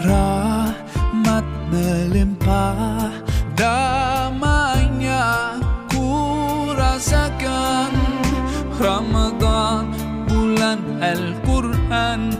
Rahmat melimpah Damainya ku rasakan. Ramadan bulan Al-Quran